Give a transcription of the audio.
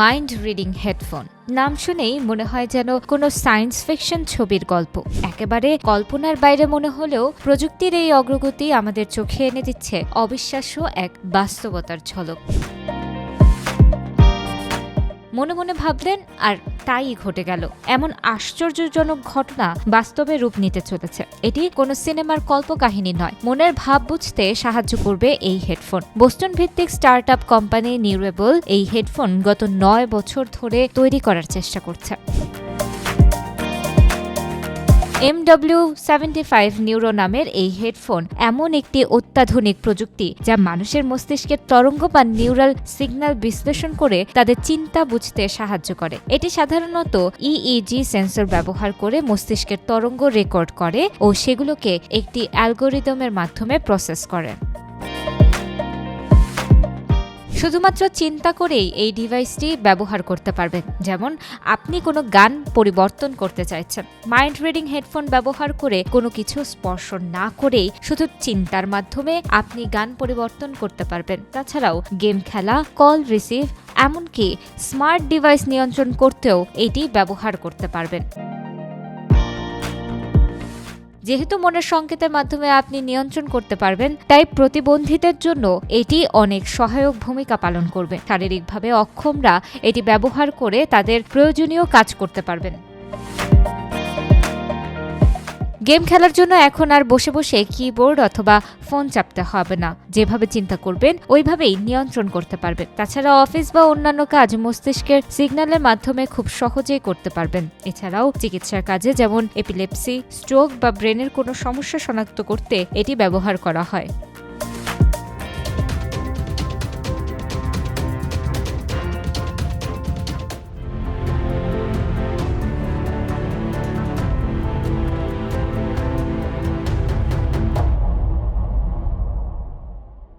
Mind reading headphone নাম শুনেই মনে হয় যেন কোনো সায়েন্স ফিকশন ছবির গল্প। একেবারে কল্পনার বাইরে মনে হলেও প্রযুক্তির এই অগ্রগতি আমাদের চোখে এনে দিচ্ছে অবিশ্বাস্য এক বাস্তবতার ঝলক। মনে মনে ভাবলেন, আর তাই ঘটে গেল। এমন আশ্চর্যজনক ঘটনা বাস্তবে রূপ নিতে চলেছে। এটি কোনো সিনেমার কল্পকাহিনী নয়। মনের ভাব বুঝতে সাহায্য করবে এই হেডফোন। বোস্টন ভিত্তিক স্টার্ট আপ কোম্পানি নিউরেবল এই হেডফোন গত নয় বছর ধরে তৈরি করার চেষ্টা করছে। এমডব্লিউ সেভেন্টি ফাইভ নিউরো নামের এই হেডফোন এমন একটি অত্যাধুনিক প্রযুক্তি যা মানুষের মস্তিষ্কের তরঙ্গ বা নিউরাল সিগন্যাল বিশ্লেষণ করে তাদের চিন্তা বুঝতে সাহায্য করে। এটি সাধারণত ইইজি সেন্সর ব্যবহার করে মস্তিষ্কের তরঙ্গ রেকর্ড করে ও সেগুলোকে একটি অ্যালগোরিদমের মাধ্যমে প্রসেস করে। শুধুমাত্র চিন্তা করেই এই ডিভাইসটি ব্যবহার করতে পারবেন। যেমন, আপনি কোনো গান পরিবর্তন করতে চাইছেন। মাইন্ড রিডিং হেডফোন ব্যবহার করে কোনো কিছু স্পর্শ না করেই শুধু চিন্তার মাধ্যমে আপনি গান পরিবর্তন করতে পারবেন। তাছাড়াও গেম খেলা কল রিসিভ এমনকি স্মার্ট ডিভাইস নিয়ন্ত্রণ করতেও এটি ব্যবহার করতে পারবেন। যেহেতু মনের সংকেতের মাধ্যমে আপনি নিয়ন্ত্রণ করতে পারবেন, তাই প্রতিবন্ধীদের জন্য এটি অনেক সহায়ক ভূমিকা পালন করবে। শারীরিকভাবে অক্ষমরা এটি ব্যবহার করে তাদের প্রয়োজনীয় কাজ করতে পারবেন। গেম খেলার জন্য এখন আর বসে বসে কিবোর্ড অথবা ফোন চাপতে হবে না। যেভাবে চিন্তা করবেন, ওইভাবেই নিয়ন্ত্রণ করতে পারবেন। তাছাড়া অফিস বা অন্যান্য কাজ মস্তিষ্কের সিগন্যালের মাধ্যমে খুব সহজেই করতে পারবেন। এছাড়াও চিকিৎসার কাজে যেমন এপিলেপসি স্ট্রোক বা ব্রেনের কোনো সমস্যা শনাক্ত করতে এটি ব্যবহার করা হয়।